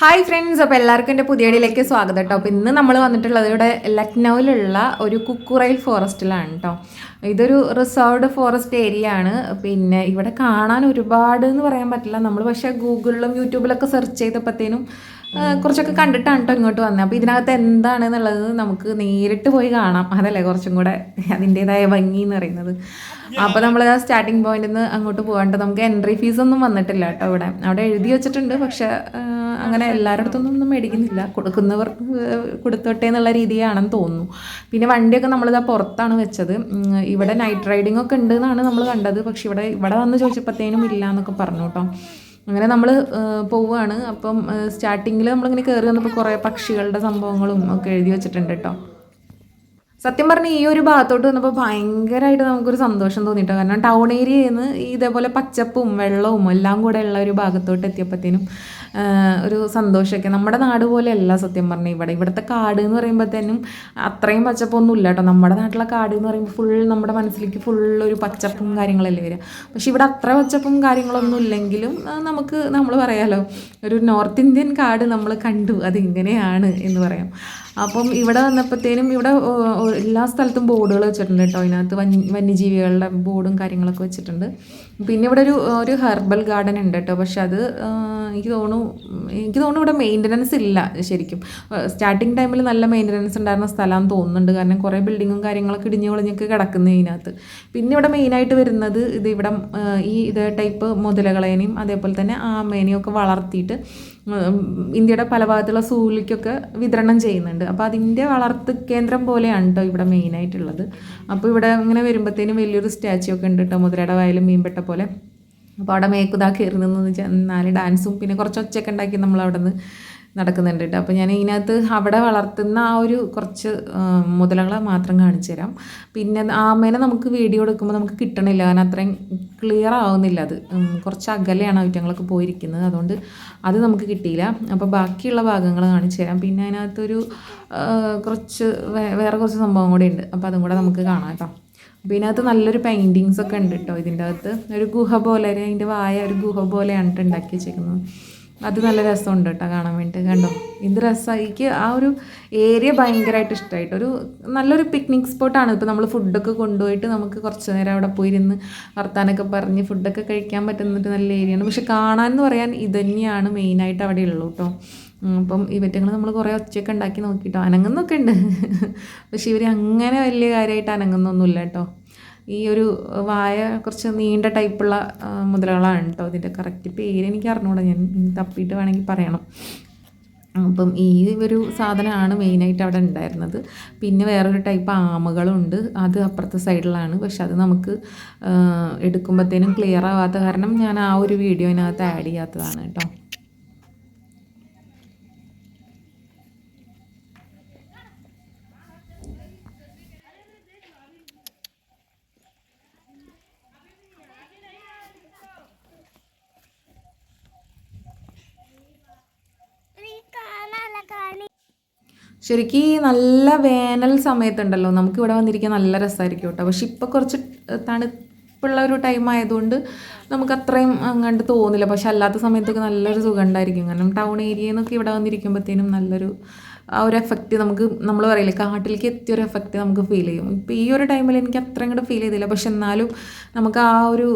Hi friends അപ്പോൾ എല്ലാവർക്കും എന്റെ പുതിയ ഇടയിലേക്ക് സ്വാഗതം കേട്ടോ. അപ്പോൾ ഇന്ന് നമ്മൾ വന്നിട്ടുള്ളത് ഇവിടെ ലക്നൗവിലുള്ള ഒരു കുക്കുറയിൽ ഫോറസ്റ്റിലാണ് കേട്ടോ. ഇതൊരു റിസർവ്ഡ് ഫോറസ്റ്റ് ഏരിയ ആണ്. പിന്നെ ഇവിടെ കാണാൻ ഒരുപാട് എന്ന് പറയാൻ പറ്റില്ല. നമ്മൾ പക്ഷേ ഗൂഗിളിലും യൂട്യൂബിലൊക്കെ സെർച്ച് ചെയ്തപ്പോഴത്തേനും കുറച്ചൊക്കെ കണ്ടിട്ടാണ് കേട്ടോ ഇങ്ങോട്ട് വന്നത് അപ്പോൾ ഇതിനകത്ത് എന്താണെന്നുള്ളത് നമുക്ക് നേരിട്ട് പോയി കാണാം. അതല്ലേ കുറച്ചും കൂടെ അതിന്റെതായ ഭംഗി എന്ന് പറയുന്നത്. അപ്പോൾ നമ്മൾ ആ സ്റ്റാർട്ടിംഗ് പോയിന്റിൽ നിന്ന് അങ്ങോട്ട് പോകാണ്ട് നമുക്ക് എൻട്രി ഫീസ് ഒന്നും വന്നിട്ടില്ല കേട്ടോ ഇവിടെ. അവിടെ എഴുതി വെച്ചിട്ടുണ്ട് പക്ഷെ അങ്ങനെ എല്ലാവരുടെ അടുത്തൊന്നും ഒന്നും മേടിക്കുന്നില്ല. കൊടുക്കുന്നവർ കൊടുത്തോട്ടെ എന്നുള്ള രീതിയാണെന്ന് തോന്നുന്നു. പിന്നെ വണ്ടിയൊക്കെ നമ്മളിതാ പുറത്താണ് വെച്ചത്. ഇവിടെ നൈറ്റ് റൈഡിംഗ് ഒക്കെ ഉണ്ട് എന്നാണ് നമ്മൾ കണ്ടത്. പക്ഷെ ഇവിടെ ഇവിടെ വന്ന് ചോദിച്ചപ്പോഴത്തേനും ഇല്ല എന്നൊക്കെ പറഞ്ഞു കേട്ടോ അങ്ങനെ നമ്മൾ പോവുകയാണ് അപ്പം സ്റ്റാർട്ടിങ്ങിൽ നമ്മളിങ്ങനെ കയറി വന്നപ്പോൾ കുറേ പക്ഷികളുടെ സംഭവങ്ങളും ഒക്കെ എഴുതി വെച്ചിട്ടുണ്ട് കേട്ടോ സത്യം പറഞ്ഞാൽ ഈ ഒരു ഭാഗത്തോട്ട് വന്നപ്പോൾ ഭയങ്കരമായിട്ട് നമുക്കൊരു സന്തോഷം തോന്നിയിട്ടോ കാരണം ടൗൺ ഏരിയയിൽ നിന്ന് ഇതേപോലെ പച്ചപ്പും വെള്ളവും എല്ലാം കൂടെ ഉള്ള ഒരു ഭാഗത്തോട്ട് എത്തിയപ്പോഴത്തേനും ഒരു സന്തോഷമൊക്കെ. നമ്മുടെ നാട് പോലെയല്ല സത്യം പറഞ്ഞാൽ ഇവിടെ. ഇവിടുത്തെ കാട് എന്ന് പറയുമ്പോഴത്തേനും അത്രയും പച്ചപ്പൊന്നും ഇല്ല കേട്ടോ. നമ്മുടെ നാട്ടിലെ കാട് എന്ന് പറയുമ്പോൾ ഫുൾ നമ്മുടെ മനസ്സിലേക്ക് ഫുൾ ഒരു പച്ചപ്പും കാര്യങ്ങളല്ലേ വരിക. പക്ഷെ ഇവിടെ അത്ര പച്ചപ്പും കാര്യങ്ങളൊന്നും ഇല്ലെങ്കിലും നമുക്ക് നമ്മൾ പറയാലോ ഒരു നോർത്ത് ഇന്ത്യൻ കാട് നമ്മൾ കണ്ടു. അതിങ്ങനെയാണ് എന്ന് പറയാം. അപ്പം ഇവിടെ വന്നപ്പോഴത്തേനും ഇവിടെ എല്ലാ സ്ഥലത്തും ബോർഡുകൾ വെച്ചിട്ടുണ്ട് കേട്ടോ. അതിനകത്ത് വന്യ വന്യജീവികളുടെ ബോർഡും കാര്യങ്ങളൊക്കെ വെച്ചിട്ടുണ്ട്. പിന്നെ ഇവിടെ ഒരു ഒരു ഹെർബൽ ഗാർഡൻ ഉണ്ട് കേട്ടോ. പക്ഷെ അത് എനിക്ക് തോന്നുന്നു എനിക്ക് തോന്നുന്നു ഇവിടെ മെയിന്റനൻസ് ഇല്ല ശരിക്കും. സ്റ്റാർട്ടിങ് ടൈമിൽ നല്ല മെയിന്റനൻസ് ഉണ്ടായിരുന്ന സ്ഥലമാണെന്ന് തോന്നുന്നുണ്ട്. കാരണം കുറേ ബിൽഡിങ്ങും കാര്യങ്ങളൊക്കെ ഇടിഞ്ഞു പൊളിഞ്ഞൊക്കെ കിടക്കുന്നത് ഇതിനകത്ത്. പിന്നെ ഇവിടെ മെയിനായിട്ട് വരുന്നത് ഇത് ഇവിടെ ഈ ഇത് ടൈപ്പ് മുതലകളേനെയും അതേപോലെ തന്നെ ആമേനെയും ഒക്കെ വളർത്തിയിട്ട് ഇന്ത്യയുടെ പല ഭാഗത്തുള്ള സൂലിക്കൊക്കെ വിതരണം ചെയ്യുന്നുണ്ട്. അപ്പോൾ അതിന്റെ വളർത്ത് കേന്ദ്രം പോലെയാണ് കേട്ടോ ഇവിടെ മെയിനായിട്ടുള്ളത് അപ്പോൾ ഇവിടെ ഇങ്ങനെ വരുമ്പോഴത്തേനും വലിയൊരു സ്റ്റാച്ചു ഒക്കെ ഉണ്ട് കേട്ടോ മുതലയുടെ വയലും മീൻപെട്ട പോലെ. അപ്പോൾ അവിടെ മേക്കുതാ കയറി നിന്ന് നാല് ഡാൻസും പിന്നെ കുറച്ച് ഒച്ചയൊക്കെ ഉണ്ടാക്കി നമ്മൾ അവിടെ നിന്ന് നടക്കുന്നുണ്ട് കേട്ടോ. അപ്പോൾ ഞാൻ ഇതിനകത്ത് അവിടെ വളർത്തുന്ന ആ ഒരു കുറച്ച് മുതലകളെ മാത്രം കാണിച്ചു തരാം. പിന്നെ ആമേനെ നമുക്ക് വീഡിയോ എടുക്കുമ്പോൾ നമുക്ക് കിട്ടണില്ല. കാരണം അത്രയും ക്ലിയർ ആവുന്നില്ല അത്. കുറച്ച് അകലെയാണ് ഐറ്റങ്ങളൊക്കെ പോയിരിക്കുന്നത്. അതുകൊണ്ട് അത് നമുക്ക് കിട്ടിയില്ല. അപ്പോൾ ബാക്കിയുള്ള ഭാഗങ്ങൾ കാണിച്ചു തരാം. പിന്നെ അതിനകത്തൊരു കുറച്ച് വേറെ കുറച്ച് സംഭവം കൂടി ഉണ്ട്. അപ്പോൾ അതും കൂടെ നമുക്ക് കാണാം കേട്ടോ. അപ്പോൾ ഇതിനകത്ത് നല്ലൊരു പെയിന്റിങ്സ് ഒക്കെ ഉണ്ട് കേട്ടോ ഇതിന്റെ അകത്ത് ഒരു ഗുഹ പോലെ അതിന്റെ വായ ഒരു ഗുഹ പോലെയാണ് ഉണ്ടാക്കി വെച്ചേക്കുന്നത്. അത് നല്ല രസമുണ്ട് കേട്ടോ കാണാൻ വേണ്ടിയിട്ട്. കണ്ടോ? ഇത് എനിക്ക് ആ ഒരു ഏരിയ ഭയങ്കരമായിട്ട് ഇഷ്ടമായിട്ട് ഒരു നല്ലൊരു പിക്നിക് സ്പോട്ടാണ് ഇപ്പോൾ നമ്മൾ ഫുഡൊക്കെ കൊണ്ടുപോയിട്ട് നമുക്ക് കുറച്ച് നേരം അവിടെ പോയിരുന്ന് വർത്താനൊക്കെ പറഞ്ഞ് ഫുഡൊക്കെ കഴിക്കാൻ പറ്റുന്നൊരു നല്ല ഏരിയയാണ് പക്ഷെ കാണാൻ എന്ന് പറയാൻ ഇത് തന്നെയാണ് മെയിനായിട്ട് അവിടെ ഉള്ളൂ കേട്ടോ അപ്പം ഇവറ്റങ്ങൾ നമ്മൾ കുറേ ഒച്ചയൊക്കെ ഉണ്ടാക്കി നോക്കിയിട്ടോ അനങ്ങുന്നൊക്കെ ഉണ്ട് പക്ഷേ ഇവർ അങ്ങനെ വലിയ കാര്യമായിട്ട് അനങ്ങുന്നൊന്നുമില്ല കേട്ടോ ഈ ഒരു വായ കുറച്ച് നീണ്ട ടൈപ്പുള്ള മുതലകളാണ് കേട്ടോ ഇതിന്റെ കറക്റ്റ് പേര് എനിക്ക് അറിഞ്ഞൂടാ. ഞാൻ തപ്പിയിട്ട് വേണമെങ്കിൽ പറയണം. അപ്പം ഈ ഒരു സാധനമാണ് മെയിനായിട്ട് അവിടെ ഉണ്ടായിരുന്നത് പിന്നെ വേറൊരു ടൈപ്പ് ആമകളുണ്ട്. അത് അപ്പുറത്തെ സൈഡിലാണ്. പക്ഷെ അത് നമുക്ക് എടുക്കുമ്പോഴത്തേനും ക്ലിയർ ആവാത്ത കാരണം ഞാൻ ആ ഒരു വീഡിയോയിനകത്ത് ആഡ് ചെയ്യാത്തതാണ് കേട്ടോ ശരിക്കും ഈ നല്ല വേനൽ സമയത്തുണ്ടല്ലോ നമുക്ക് ഇവിടെ വന്നിരിക്കാൻ നല്ല രസമായിരിക്കും കേട്ടോ. പക്ഷെ ഇപ്പോൾ കുറച്ച് തണുപ്പുള്ള ഒരു ടൈം ആയതുകൊണ്ട് നമുക്ക് അത്രയും അങ്ങോട്ട് തോന്നില്ല. പക്ഷെ അല്ലാത്ത സമയത്തൊക്കെ നല്ലൊരു സുഖം ഉണ്ടായിരിക്കും കാരണം ടൗൺ ഏരിയയിൽ നിന്നൊക്കെ ഇവിടെ വന്നിരിക്കുമ്പോഴത്തേനും നല്ലൊരു ആ ഒരു എഫക്റ്റ് നമുക്ക് നമ്മൾ പറയില്ലേ കാട്ടിലേക്ക് എത്തിയ ഒരു എഫക്റ്റ് നമുക്ക് ഫീൽ ചെയ്യും. ഇപ്പോൾ ഈ ഒരു ടൈമിൽ എനിക്ക് അത്ര അങ്ങോട്ട് ഫീൽ ചെയ്തില്ല. പക്ഷെ എന്നാലും നമുക്ക് ആ ഒരു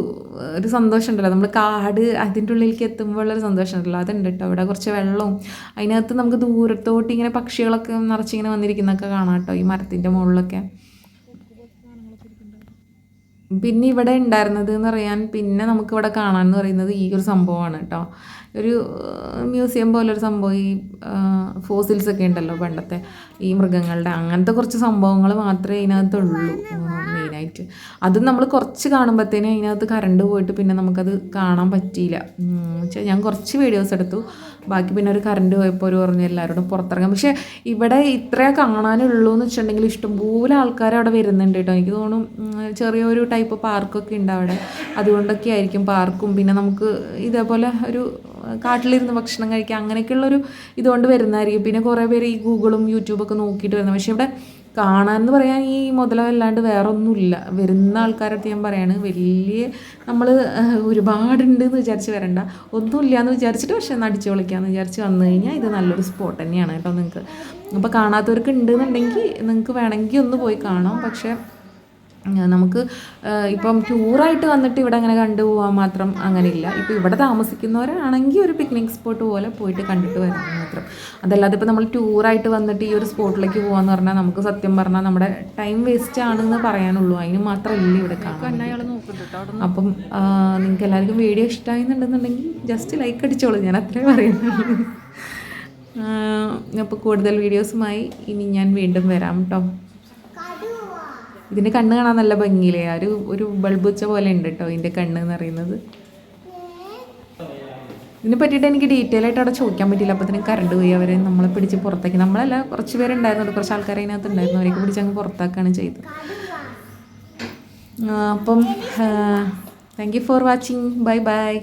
ഒരു സന്തോഷം ഉണ്ടല്ലോ. നമ്മൾ കാട് അതിന്റെ ഉള്ളിലേക്ക് എത്തുമ്പോൾ ഉള്ളൊരു സന്തോഷം ഉണ്ടല്ലോ. അതുണ്ട് കേട്ടോ അവിടെ കുറച്ച് വെള്ളവും അതിനകത്ത് നമുക്ക് ദൂരത്തോട്ട് ഇങ്ങനെ പക്ഷികളൊക്കെ നിറച്ചിങ്ങനെ വന്നിരിക്കുന്നതൊക്കെ കാണാം കേട്ടോ ഈ മരത്തിന്റെ മുകളിലൊക്കെ. പിന്നെ ഇവിടെ ഉണ്ടായിരുന്നത് എന്ന് പറയാൻ പിന്നെ നമുക്ക് ഇവിടെ കാണാൻ എന്ന് പറയുന്നത് ഈ ഒരു സംഭവമാണ് കേട്ടോ. ഒരു മ്യൂസിയം പോലൊരു സംഭവം ഈ ഫോസിൽസ് ഒക്കെ ഉണ്ടല്ലോ പണ്ടത്തെ ഈ മൃഗങ്ങളുടെ. അങ്ങനത്തെ കുറച്ച് സംഭവങ്ങൾ മാത്രമേ ഇതിനകത്തുള്ളൂ. മെയിനായിട്ട് അത് നമ്മൾ കുറച്ച് കാണുമ്പോഴത്തേനും അതിനകത്ത് കറണ്ട് പോയിട്ട് പിന്നെ നമുക്കത് കാണാൻ പറ്റിയില്ല. വെച്ചാൽ ഞാൻ കുറച്ച് വീഡിയോസ് എടുത്തു. ബാക്കി പിന്നെ ഒരു കറണ്ട് പോയപ്പോൾ ഒരു പറഞ്ഞു എല്ലാവരോടും പുറത്തിറങ്ങാം പക്ഷേ ഇവിടെ ഇത്രയേ കാണാനുള്ളൂ എന്ന് വെച്ചിട്ടുണ്ടെങ്കിൽ ഇഷ്ടംപോലെ ആൾക്കാർ അവിടെ വരുന്നുണ്ട് കേട്ടോ. എനിക്ക് തോന്നും ചെറിയൊരു ടൈപ്പ് പാർക്കൊക്കെ ഉണ്ട് അവിടെ. അതുകൊണ്ടൊക്കെ ആയിരിക്കും പാർക്കും പിന്നെ നമുക്ക് ഇതേപോലെ ഒരു കാട്ടിലിരുന്ന് ഭക്ഷണം കഴിക്കുക അങ്ങനെയൊക്കെയുള്ളൊരു ഇതുകൊണ്ട് വരുന്നതായിരിക്കും. പിന്നെ കുറേ പേര് ഈ ഗൂഗിളും യൂട്യൂബൊക്കെ നോക്കിയിട്ട് വരുന്നത്. പക്ഷേ ഇവിടെ കാണാൻ എന്ന് പറയാൻ ഈ മുതലല്ലാണ്ട് വേറെ ഒന്നുമില്ല വരുന്ന ആൾക്കാരടുത്ത് ഞാൻ പറയാണ് വലിയ നമ്മൾ ഒരുപാടുണ്ട് എന്ന് വിചാരിച്ച് വരണ്ട. ഒന്നുമില്ല എന്ന് വിചാരിച്ചിട്ട് പക്ഷേ ഒന്ന് അടിച്ചു വിളിക്കാമെന്ന് വിചാരിച്ച് വന്നു കഴിഞ്ഞാൽ ഇത് നല്ലൊരു സ്പോട്ട് തന്നെയാണ് കേട്ടോ നിങ്ങൾക്ക്. അപ്പോൾ കാണാത്തവർക്ക് ഉണ്ടെന്നുണ്ടെങ്കിൽ നിങ്ങൾക്ക് വേണമെങ്കിൽ ഒന്ന് പോയി കാണാം. പക്ഷേ നമുക്ക് ഇപ്പം ടൂറായിട്ട് വന്നിട്ട് ഇവിടെ അങ്ങനെ കണ്ടുപോകാൻ മാത്രം അങ്ങനെയില്ല. ഇപ്പോൾ ഇവിടെ താമസിക്കുന്നവരാണെങ്കിൽ ഒരു പിക്നിക് സ്പോട്ട് പോലെ പോയിട്ട് കണ്ടിട്ട് വരാൻ മാത്രം. അതല്ലാതെ ഇപ്പോൾ നമ്മൾ ടൂറായിട്ട് വന്നിട്ട് ഈ ഒരു സ്പോട്ടിലേക്ക് പോകാന്ന് പറഞ്ഞാൽ നമുക്ക് സത്യം പറഞ്ഞാൽ നമ്മുടെ ടൈം വേസ്റ്റ് ആണെന്ന് പറയാനുള്ളൂ. അതിന് മാത്രമല്ല ഇവിടെ കാണാൻ അപ്പം നിങ്ങൾക്ക് എല്ലാവർക്കും വീഡിയോ ഇഷ്ടമായിരുന്നുണ്ടെന്നുണ്ടെങ്കിൽ ജസ്റ്റ് ലൈക്ക് അടിച്ചോളൂ. ഞാൻ അത്രേ പറയുന്നുള്ളൂ അപ്പോൾ കൂടുതൽ വീഡിയോസുമായി ഇനി ഞാൻ വീണ്ടും വരാം കേട്ടോ ഇതിന്റെ കണ്ണ് കാണാൻ നല്ല ഭംഗിയില്ലേ? ഒരു ഒരു ബൾബുച്ച പോലെ ഉണ്ട് കേട്ടോ ഇതിന്റെ കണ്ണ് എന്ന് പറയുന്നത്. ഇതിനെ പറ്റിയിട്ട് എനിക്ക് ഡീറ്റെയിൽ ആയിട്ട് അവിടെ ചോദിക്കാൻ പറ്റില്ല അപ്പോൾ കറണ്ട് പോയി. അവരെ നമ്മളെ പിടിച്ച് പുറത്താക്കി നമ്മളല്ല കുറച്ച് പേരുണ്ടായിരുന്നു. കുറച്ച് ആൾക്കാർ അതിനകത്ത് ഉണ്ടായിരുന്നു അവരെയൊക്കെ പിടിച്ച് അങ്ങ് പുറത്താക്കുകയാണ് ചെയ്തത്. അപ്പം thank you for watching bye bye